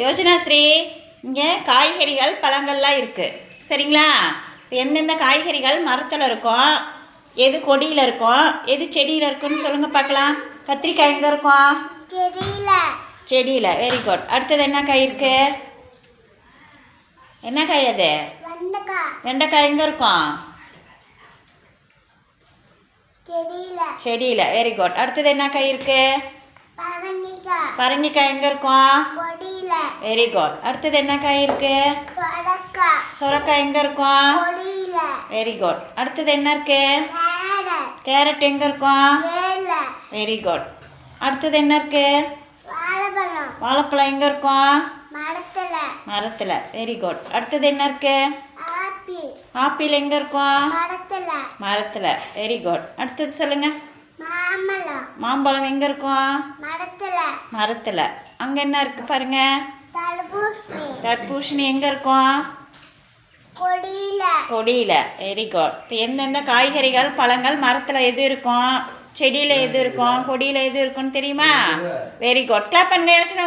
யோஜனா ஸ்ரீ இங்கே காய்கறிகள் பழங்கள்லாம் இருக்குது சரிங்களா? எந்தெந்த காய்கறிகள் மரத்தில் இருக்கும்? எது கொடியில் இருக்கும்? எது செடியில் இருக்குன்னு சொல்லுங்கள் பார்க்கலாம் கத்திரிக்காய் எங்கே இருக்கும்? தெரியல செடியில். வெரி குட் அடுத்தது என்ன காய் இருக்கு? என்ன காய் அது? வெண்டைக்காய். எங்கே இருக்கும்? செடியில். வெரி குட் அடுத்தது என்ன காய் இருக்கு? பரங்கிக்காய். எங்கே இருக்கும்? வெரி குட் அடுத்தது என்ன காய் இருக்கு? சொரக்காய். எங்கே இருக்கும் வெரி குட் அடுத்தது என்ன இருக்கு? கேரட். எங்கே இருக்கும் வெரி குட் அடுத்தது என்ன இருக்கு? வாழைப்பழம். எங்கே இருக்கும் மரத்துல. வெரி குட் அடுத்தது என்ன இருக்கு? ஆப்பிள். எங்கே இருக்கும் மரத்துல. மரத்தில். வெரி குட் அடுத்தது சொல்லுங்கள் மாம்பழம் எங்கே இருக்கும்? மரத்துல. மரத்தில். அங்கே என்ன இருக்குது பாருங்க. தர்பூசணி. தர்பூசணி எங்கே இருக்கும்? கொடியில. கொடியில். வெரி குட் இப்போ எந்தெந்த காய்கறிகள் பழங்கள் மரத்தில் எது இருக்கும்? செடியில் எது இருக்கும்? கொடியில் எது இருக்கும்னு தெரியுமா? வெரி குட் கிளாப் பண்ணுங்க யோசனை